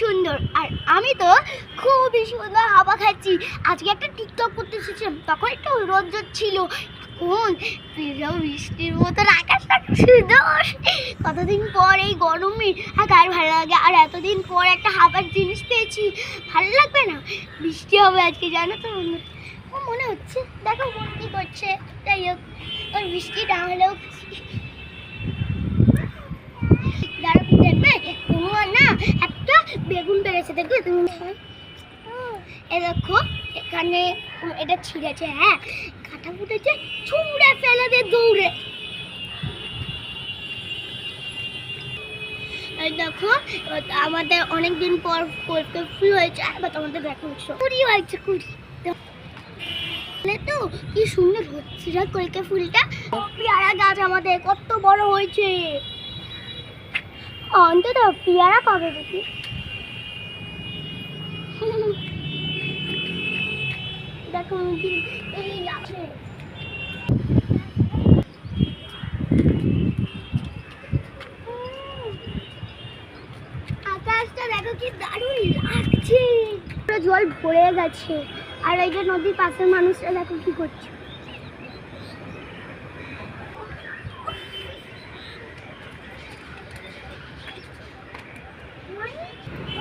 সুন্দর। আর আমি তো খুবই সুন্দর হাওয়া খাচ্ছি। আজকে একটা টিকটক করতে এসেছিলাম, তখন একটু রোদ ছিল এখন বৃষ্টির মতন আকাশটা, সুন্দর। কতদিন পর এই গরমে, আর গায়ে ভালো লাগে? আর এতদিন পর একটা হাওয়ার জিনিস পেয়েছি। ভালো লাগবে না? বৃষ্টি হবে আজকে, জানো তো? মনে হচ্ছে, দেখো কি করছে। যাই হোক ওর বৃষ্টি না হলেও দাঁড়াবি দেখবে তোমার না একটা বেগুন পেরেছে দেখবে তুমি? এ দেখো, এখানে এটা ছিঁড়েছে হ্যাঁ? কাটা ফুটেছে, ছুঁড়ে ফেলে দে দৌড়ে। দেখো আমাদের অনেক দিন পর কলকে ফুল হয়েছে, এবার তোমাদের দেখো কুড়ি হয়েছে কুড়ি তো কি সুন্দর হচ্ছে কলকে ফুলটা পেয়ারা গাছ আমাদের কত বড় হয়েছে। অন্তত পেয়ারা পাবে দেখি। আকাশটা দেখো কি দারুণ লাগছে পুরো জল ভরে গেছে আর এই যে নদীর পাশের মানুষরা দেখো কি করছে Thank you.